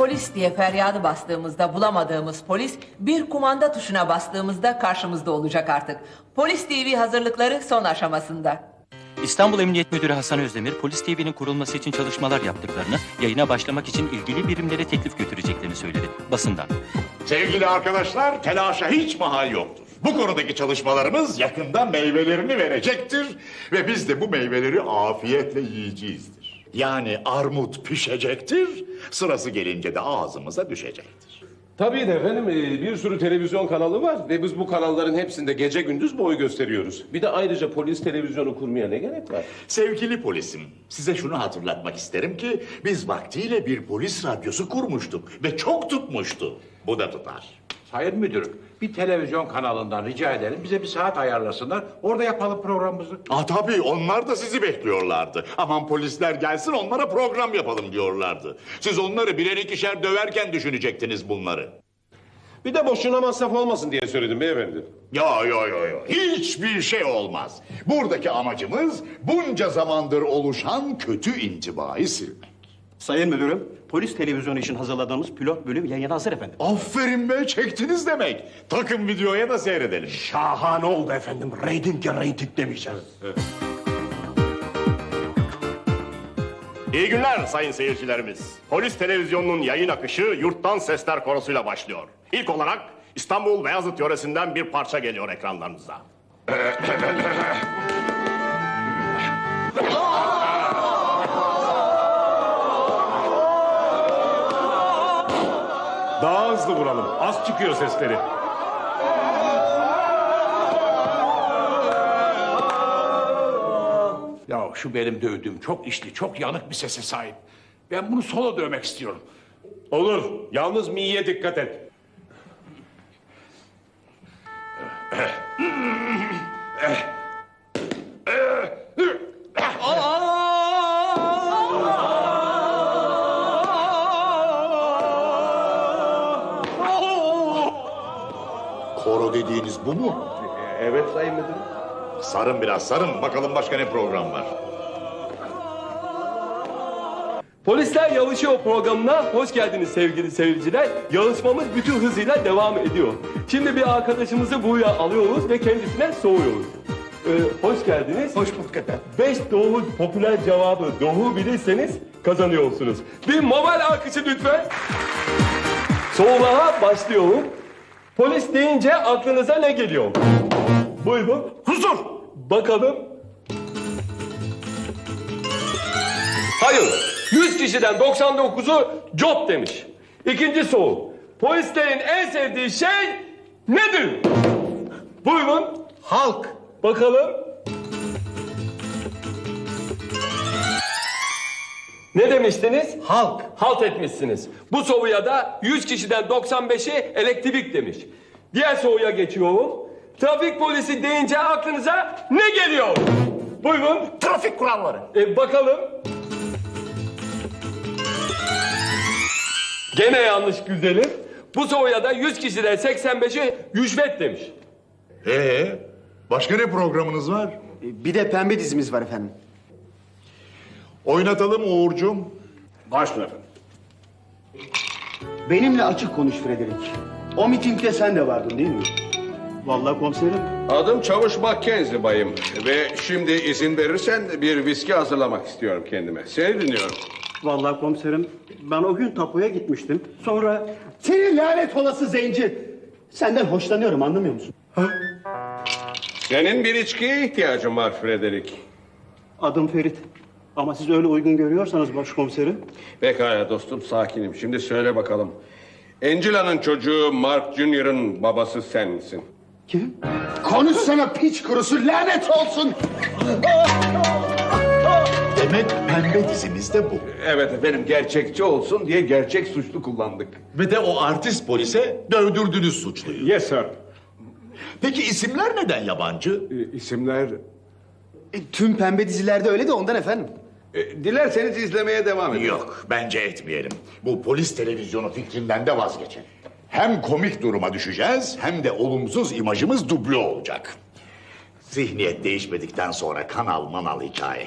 polis diye feryadı bastığımızda bulamadığımız polis bir kumanda tuşuna bastığımızda karşımızda olacak artık. Polis TV hazırlıkları son aşamasında. İstanbul Emniyet Müdürü Hasan Özdemir, Polis TV'nin kurulması için çalışmalar yaptıklarını, yayına başlamak için ilgili birimlere teklif götüreceklerini söyledi. Basından. Sevgili arkadaşlar, telaşa hiç mahal yoktur. Bu konudaki çalışmalarımız yakında meyvelerini verecektir ve biz de bu meyveleri afiyetle yiyeceğizdir. Yani armut pişecektir, sırası gelince de ağzımıza düşecektir. Tabii de efendim e, bir sürü televizyon kanalı var ve biz bu kanalların hepsinde gece gündüz boy gösteriyoruz. Bir de ayrıca polis televizyonu kurmaya ne gerek var? Sevgili polisim, size şunu hatırlatmak isterim ki biz vaktiyle bir polis radyosu kurmuştuk ve çok tutmuştu. Bu da tutar. Sayın müdürüm, bir televizyon kanalından rica edelim bize bir saat ayarlasınlar. Orada yapalım programımızı. Ah tabii onlar da sizi bekliyorlardı. Aman polisler gelsin onlara program yapalım diyorlardı. Siz onları birer ikişer döverken düşünecektiniz bunları. Bir de boşuna masraf olmasın diye söyledim beyefendi. Yo yo yo yo. Hiçbir şey olmaz. Buradaki amacımız bunca zamandır oluşan kötü intibayı silmek. Sayın müdürüm, polis televizyonu için hazırladığımız pilot bölüm yayına hazır efendim. Aferin be çektiniz demek. Takın videoya da seyredelim. Şahane oldu efendim. Reytinge reyting demişiz. İyi günler sayın seyircilerimiz. Polis televizyonunun yayın akışı yurttan sesler korosuyla başlıyor. İlk olarak İstanbul Beyazıt yöresinden bir parça geliyor ekranlarınıza. Daha hızlı vuralım. Az çıkıyor sesleri. Ya şu benim dövdüğüm çok işli, çok yanık bir sese sahip. Ben bunu solo dövmek istiyorum. Olur. Yalnız miye dikkat et. Koro dediğiniz bu mu? Evet sayın müdürüm. Sarın biraz sarın bakalım başka ne program var. Polisler Yalışıyor programına hoş geldiniz sevgili seyirciler. Yarışmamız bütün hızıyla devam ediyor. Şimdi bir arkadaşımızı buraya alıyoruz ve kendisine soruyoruz. Ee, hoş geldiniz. Hoş bulduk efendim. Beş doğru popüler cevabı doğru bilirseniz kazanıyorsunuz. Bir mobil alkışı lütfen. Sorulara başlıyorum. Polis deyince aklınıza ne geliyor? Buyurun. Huzur. Bakalım. Hayır. 100 kişiden 99'u job demiş. İkinci soru. Polislerin en sevdiği şey nedir? Buyurun. Halk. Bakalım. Ne demiştiniz? Halk. Halt etmişsiniz. Bu soruya da 100 kişiden 95'i elektrik demiş. Diğer soruya geçiyorum. Trafik polisi deyince aklınıza ne geliyor? Buyurun. Trafik kuralları. E, bakalım. Gene yanlış güzelim. Bu soruya da 100 kişiden 85'i rüşvet demiş. Ee, başka ne programınız var? Bir de pembe dizimiz var efendim. Oynatalım Uğurcuğum. Başla efendim. Benimle açık konuş Frederick. O mitingde sen de vardın değil mi? Vallahi komiserim. Adım Çavuş Mackenzie bayım. Ve şimdi izin verirsen bir viski hazırlamak istiyorum kendime. Seni dinliyorum. Vallahi komiserim. Ben o gün tapuya gitmiştim. Sonra... Senin lanet olası zenci. Senden hoşlanıyorum anlamıyor musun? Senin bir içkiye ihtiyacın var Frederick. Adım Ferit. Ama siz öyle uygun görüyorsanız başkomiserim. Pekala dostum sakinim. Şimdi söyle bakalım. Angela'nın çocuğu Mark Junior'ın babası sen misin? Kim? Konuşsana piç kurusu lanet olsun. Demek pembe dizimiz de bu. Evet efendim gerçekçi olsun diye gerçek suçlu kullandık. Ve de o artist polise dövdürdünüz suçluyu. Yes sir. Peki isimler neden yabancı? E, isimler... E, tüm pembe dizilerde öyle de ondan efendim. E, dilerseniz izlemeye devam edin. Yok bence etmeyelim. Bu polis televizyonu fikrinden de vazgeçin. Hem komik duruma düşeceğiz hem de olumsuz imajımız duble olacak. Zihniyet değişmedikten sonra kanal manal hikaye.